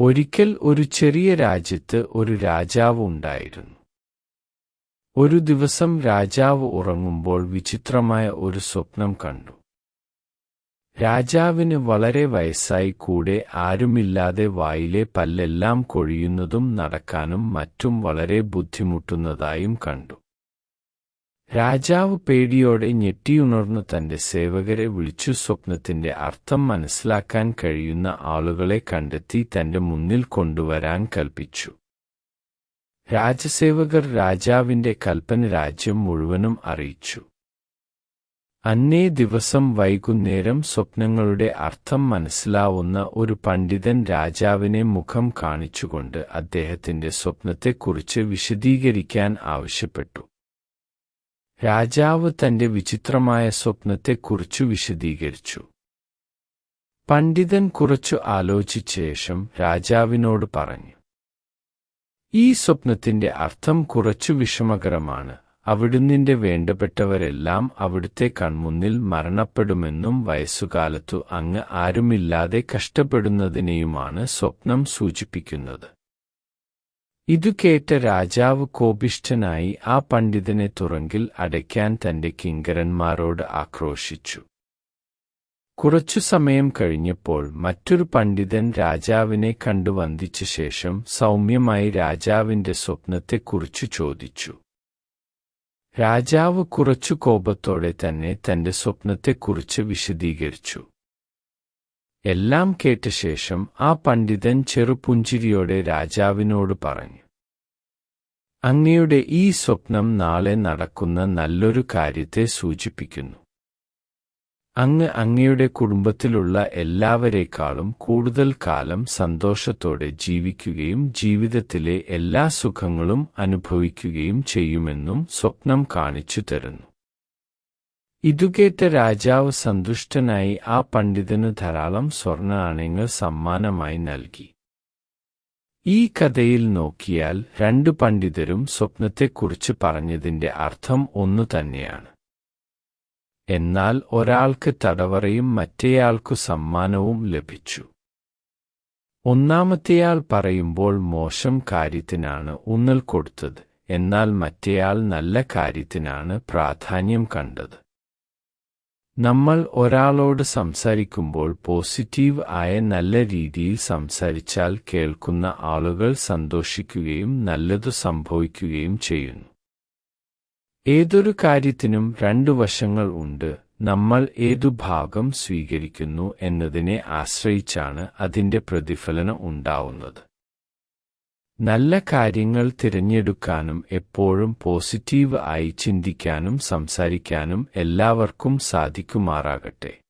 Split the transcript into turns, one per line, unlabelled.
ഒരിക്കൽ ഒരു ചെറിയ രാജ്യത്ത് ഒരു രാജാവ് ഉണ്ടായിരുന്നു. ഒരു ദിവസം രാജാവ് ഉറങ്ങുമ്പോൾ വിചിത്രമായ ഒരു സ്വപ്നം കണ്ടു. രാജാവിന് വളരെ വയസ്സായി കൂടെ ആരുമില്ലാതെ വായിലെ പല്ലെല്ലാം കൊഴിയുന്നതും നടക്കാനും മറ്റും വളരെ ബുദ്ധിമുട്ടുന്നതായും കണ്ടു. രാജാവ് പേടിയോടെ ഞെട്ടിയുണർന്ന് തന്റെ സേവകരെ വിളിച്ചു സ്വപ്നത്തിന്റെ അർത്ഥം മനസ്സിലാക്കാൻ കഴിയുന്ന ആളുകളെ കണ്ടെത്തി തന്റെ മുന്നിൽ കൊണ്ടുവരാൻ കൽപ്പിച്ചു. രാജസേവകർ രാജാവിന്റെ കൽപ്പന രാജ്യം മുഴുവനും അറിയിച്ചു. അന്നേ ദിവസം വൈകുന്നേരം സ്വപ്നങ്ങളുടെ അർത്ഥം മനസ്സിലാവുന്ന ഒരു പണ്ഡിതൻ രാജാവിനെ മുഖം കാണിച്ചുകൊണ്ട് അദ്ദേഹത്തിന്റെ സ്വപ്നത്തെക്കുറിച്ച് വിശദീകരിക്കാൻ ആവശ്യപ്പെട്ടു. രാജാവ് തന്റെ വിചിത്രമായ സ്വപ്നത്തെക്കുറിച്ചു വിശദീകരിച്ചു. പണ്ഡിതൻ കുറച്ചു ആലോചിച്ച ശേഷം രാജാവിനോട് പറഞ്ഞു ഈ സ്വപ്നത്തിന്റെ അർത്ഥം കുറച്ചു വിഷമകരമാണ്. അവിടുന്നിന്റെ വേണ്ടപ്പെട്ടവരെല്ലാം അവിടുത്തെ കൺമുന്നിൽ മരണപ്പെടുമെന്നും വയസ്സുകാലത്തു അങ്ങ് ആരുമില്ലാതെ കഷ്ടപ്പെടുന്നതിനെയുമാണ് സ്വപ്നം സൂചിപ്പിക്കുന്നത്. ഇതു കേട്ട രാജാവ് കോപിഷ്ഠനായി ആ പണ്ഡിതനെ തുറങ്കിൽ അടയ്ക്കാൻ തന്റെ കിങ്കരന്മാരോട് ആക്രോശിച്ചു. കുറച്ചു സമയം കഴിഞ്ഞപ്പോൾ മറ്റൊരു പണ്ഡിതൻ രാജാവിനെ കണ്ടു വന്ദിച്ച ശേഷം സൗമ്യമായി രാജാവിന്റെ സ്വപ്നത്തെക്കുറിച്ചു ചോദിച്ചു. രാജാവ് കുറച്ചു കോപത്തോടെ തന്നെ തന്റെ സ്വപ്നത്തെക്കുറിച്ച് വിശദീകരിച്ചു. എല്ലാം കേട്ട ശേഷം ആ പണ്ഡിതൻ ചെറുപുഞ്ചിരിയോടെ രാജാവിനോട് പറഞ്ഞു അങ്ങയുടെ ഈ സ്വപ്നം നാളെ നടക്കുന്ന നല്ലൊരു കാര്യത്തെ സൂചിപ്പിക്കുന്നു. അങ്ങ് അങ്ങയുടെ കുടുംബത്തിലുള്ള എല്ലാവരേക്കാളും കൂടുതൽ കാലം സന്തോഷത്തോടെ ജീവിക്കുകയും ജീവിതത്തിലെ എല്ലാ സുഖങ്ങളും അനുഭവിക്കുകയും ചെയ്യുമെന്നും സ്വപ്നം കാണിച്ചു തരുന്നു. ഇതുകേട്ട രാജാവ് സന്തുഷ്ടനായി ആ പണ്ഡിതന് ധാരാളം സ്വർണ നാണയങ്ങൾ സമ്മാനമായി നൽകി. ഈ കഥയിൽ നോക്കിയാൽ രണ്ട് പണ്ഡിതരും സ്വപ്നത്തെക്കുറിച്ച് പറഞ്ഞതിന്റെ അർത്ഥം ഒന്നു തന്നെയാണ്. എന്നാൽ ഒരാൾക്ക് തടവറയും മറ്റേയാൾക്കു സമ്മാനവും ലഭിച്ചു. ഒന്നാമത്തെയാൾ പറയുമ്പോൾ മോശം കാര്യത്തിനാണ് ഊന്നൽ കൊടുത്തത് എന്നാൽ മറ്റേയാൾ നല്ല കാര്യത്തിനാണ് പ്രാധാന്യം കണ്ടത്. നമ്മൾ ഒരാളോട് സംസാരിക്കുമ്പോൾ പോസിറ്റീവ് ആയ നല്ല രീതിയിൽ സംസാരിച്ചാൽ കേൾക്കുന്ന ആളുകൾ സന്തോഷിക്കുകയും നല്ലതു സംഭവിക്കുകയും ചെയ്യുന്നു. ഏതൊരു കാര്യത്തിനും രണ്ടു വശങ്ങൾ ഉണ്ട്. നമ്മൾ ഏതു ഭാഗം സ്വീകരിക്കുന്നു എന്നതിനെ ആശ്രയിച്ചാണ് അതിന്റെ പ്രതിഫലനം ഉണ്ടാവുന്നത്. നല്ല കാര്യങ്ങൾ തിരഞ്ഞെടുക്കാനും എപ്പോഴും പോസിറ്റീവ് ആയി ചിന്തിക്കാനും സംസാരിക്കാനും എല്ലാവർക്കും സാധിക്കുമാറാകട്ടെ.